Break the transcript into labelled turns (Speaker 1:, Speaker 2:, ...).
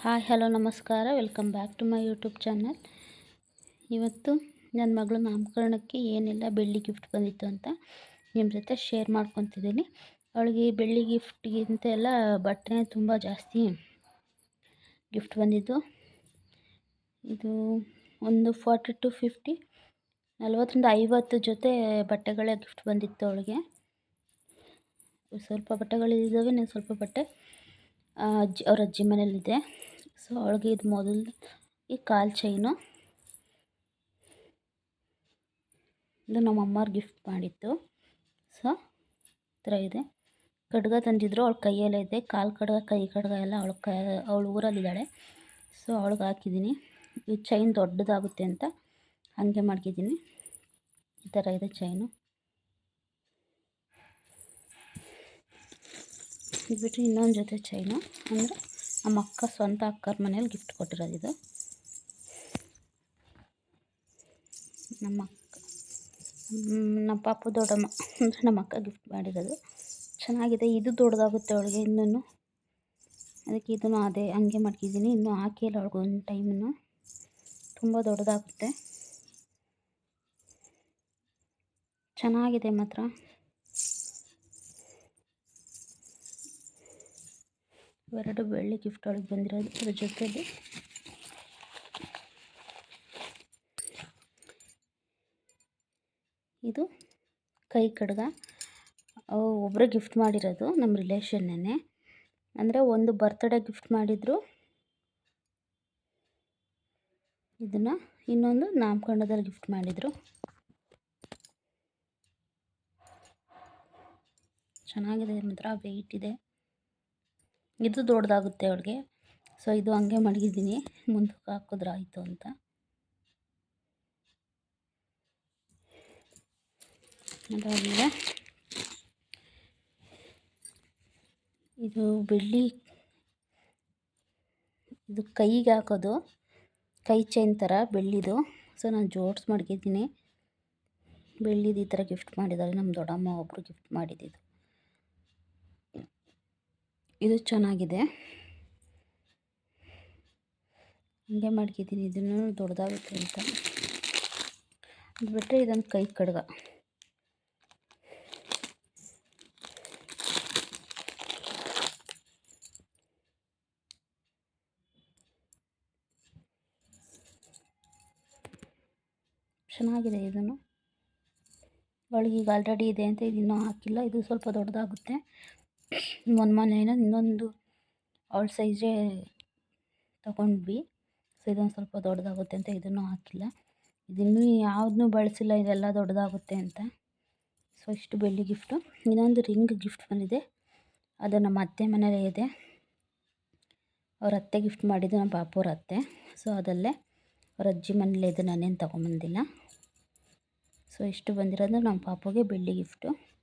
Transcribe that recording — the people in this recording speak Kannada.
Speaker 1: ಹಾಯ್, ಹಲೋ, ನಮಸ್ಕಾರ. Welcome back to my YouTube channel ಇವತ್ತು ನನ್ನ ಮಗಳ ನಾಮಕರಣಕ್ಕೆ ಏನೆಲ್ಲ ಬೆಳ್ಳಿ ಗಿಫ್ಟ್ ಬಂದಿತ್ತು ಅಂತ ನಿಮ್ಮ ಜೊತೆ ಶೇರ್ ಮಾಡ್ಕೊತಿದ್ದೀನಿ. ಅವಳಿಗೆ ಬೆಳ್ಳಿ ಗಿಫ್ಟ್ಗಿಂತ ಎಲ್ಲ ಬಟ್ಟೆ ತುಂಬ ಜಾಸ್ತಿ ಗಿಫ್ಟ್ ಬಂದಿದ್ದು. ಇದು ಒಂದು ಫಾರ್ಟಿ ಟು ಫಿಫ್ಟಿ ನಲ್ವತ್ತರಿಂದ ಐವತ್ತು ಜೊತೆ ಬಟ್ಟೆಗಳೇ ಗಿಫ್ಟ್ ಬಂದಿತ್ತು ಅವಳಿಗೆ. ಸ್ವಲ್ಪ ಬಟ್ಟೆಗಳಿದ್ದಾವೆ ನಾನು ಸ್ವಲ್ಪ ಬಟ್ಟೆ. ಅಜ್ಜಿ, ಅವ್ರ ಅಜ್ಜಿ ಮನೇಲಿದೆ ಸೊ ಅವಳಿಗೆ ಇದು ಮೊದಲು ಈ ಕಾಲು ಚೈನು ಇದು ನಮ್ಮ ಗಿಫ್ಟ್ ಮಾಡಿತ್ತು ಸೊ ಥರ ಇದೆ. ಖಡ್ಗ ತಂದಿದ್ರು, ಅವಳ ಕೈಯಲ್ಲೇ ಇದೆ. ಕಾಲು ಖಡ್ಗ ಕೈ ಖಡ್ಗ ಎಲ್ಲ ಅವಳ ಕೈ, ಅವಳು ಊರಲ್ಲಿದ್ದಾಳೆ. ಸೊ ಅವಳಿಗೆ ಹಾಕಿದ್ದೀನಿ. ಈ ಚೈನ್ ದೊಡ್ಡದಾಗುತ್ತೆ ಅಂತ ಹಾಗೆ ಮಾಡ್ಕಿದ್ದೀನಿ ಈ ಥರ ಇದೆ ಚೈನು ಇದು ಬಿಟ್ಟರೆ ಇನ್ನೊಂದು ಜೊತೆ ಚೈನು ಅಂದರೆ ನಮ್ಮ ಅಕ್ಕ ಸ್ವಂತ ಅಕ್ಕರ ಮನೇಲಿ ಗಿಫ್ಟ್ ಕೊಟ್ಟಿರೋದು ಇದು. ನಮ್ಮ ಅಕ್ಕ, ನಮ್ಮ ಪಾಪು ದೊಡ್ಡಮ್ಮ ಅಂದರೆ ನಮ್ಮ ಅಕ್ಕ ಗಿಫ್ಟ್ ಮಾಡಿರೋದು. ಚೆನ್ನಾಗಿದೆ, ಇದು ದೊಡ್ಡದಾಗುತ್ತೆ ಅವಳಿಗೆ ಇನ್ನೂ ಅದಕ್ಕೆ ಇದನ್ನು ಅದೇ ಹಂಗೆ ಮಾಡ್ಕಿದ್ದೀನಿ ಇನ್ನೂ ಹಾಕಿಲ್ಲ ಅವಳಿಗೆ ಒಂದು ಟೈಮನ್ನು ತುಂಬ ದೊಡ್ಡದಾಗುತ್ತೆ. ಚೆನ್ನಾಗಿದೆ ಮಾತ್ರ. ಎರಡು ಬೆಳ್ಳಿ ಗಿಫ್ಟ್ ಒಳಗೆ ಬಂದಿರೋದು. ಅದ್ರ ಜೊತೆಯಲ್ಲಿ ಇದು ಕೈ ಕಡ್ಗ. ಒಬ್ಬರೇ ಗಿಫ್ಟ್ ಮಾಡಿರೋದು ನಮ್ಮ ರಿಲೇಷನ್ನೇ ಅಂದರೆ ಒಂದು ಬರ್ತ್ಡೇ ಗಿಫ್ಟ್ ಮಾಡಿದರು. ಇದನ್ನು ಇನ್ನೊಂದು ನಾಮಕರಣದಲ್ಲಿ ಗಿಫ್ಟ್ ಮಾಡಿದರು. ಚೆನ್ನಾಗಿದೆ ಮಾತ್ರ ವೆಯ್ಟ್ ಇದೆ. ಇದು ದೊಡ್ಡದಾಗುತ್ತೆ ಅವಳಿಗೆ. ಸೊ ಇದು ಹಂಗೆ ಮಡಗಿದ್ದೀನಿ. ಮುಂದಕ್ಕೆ ಹಾಕಿದ್ರೆ ಆಯಿತು ಅಂತ. ಅದಾದಮೇಲೆ ಇದು ಬೆಳ್ಳಿ, ಇದು ಕೈಗೆ ಹಾಕೋದು. ಕೈ ಚೈನ್ ಥರ ಬೆಳ್ಳಿದು. ಸೊ ನಾನು ಜೋಡ್ಸ್ ಮಡಗಿದ್ದೀನಿ. ಬೆಳ್ಳಿದು ಈ ಥರ ಗಿಫ್ಟ್ ಮಾಡಿದ್ದಾರೆ. ನಮ್ಮ ದೊಡ್ಡಮ್ಮ ಒಬ್ಬರು ಗಿಫ್ಟ್ ಮಾಡಿದ್ದು ಇದು ಚೆನ್ನಾಗಿದೆ. ಹಂಗೆ ಮಾಡ್ಕಿದ್ದೀನಿ. ಇದನ್ನು ದೊಡ್ಡದಾಗುತ್ತೆ ಅಂತ. ಅದು ಬಿಟ್ಟರೆ ಇದೊಂದು ಕೈ ಕಡ್ಗ. ಚೆನ್ನಾಗಿದೆ ಇದನ್ನು. ಒಳಗೆ ಈಗ ಆಲ್ರೆಡಿ ಇದೆ ಅಂತ ಇದನ್ನು ಹಾಕಿಲ್ಲ. ಇದು ಸ್ವಲ್ಪ ದೊಡ್ಡದಾಗುತ್ತೆ ಒಂದು ಏನೋ ಇನ್ನೊಂದು ಅವಳ ಸೈಜೇ ತಗೊಂಡ್ವಿ. ಸೊ ಇದೊಂದು ಸ್ವಲ್ಪ ದೊಡ್ಡದಾಗುತ್ತೆ ಅಂತ ಇದನ್ನು ಹಾಕಿಲ್ಲ. ಇದನ್ನು ಯಾವುದನ್ನೂ ಬಳಸಿಲ್ಲ, ಇದೆಲ್ಲ ದೊಡ್ಡದಾಗುತ್ತೆ ಅಂತ. ಸೊ ಇಷ್ಟು ಬೆಳ್ಳಿ ಗಿಫ್ಟು ಇನ್ನೊಂದು ರಿಂಗ್ ಗಿಫ್ಟ್ ಬಂದಿದೆ. ಅದು ನಮ್ಮ ಅತ್ತೆ ಮನೇಲೇ ಇದೆ. ಅವ್ರ ಅತ್ತೆ ಗಿಫ್ಟ್ ಮಾಡಿದ್ದು ನಮ್ಮ ಪಾಪವ್ರ ಅತ್ತೆ. ಸೊ ಅದಲ್ಲೇ ಅವ್ರ ಅಜ್ಜಿ ಮನೇಲೇ ಇದೆ, ನಾನೇನು ತೊಗೊಂಬಂದಿಲ್ಲ. ಸೊ ಇಷ್ಟು ಬಂದಿರೋದು ನಮ್ಮ ಪಾಪುಗೆ ಬೆಳ್ಳಿ ಗಿಫ್ಟು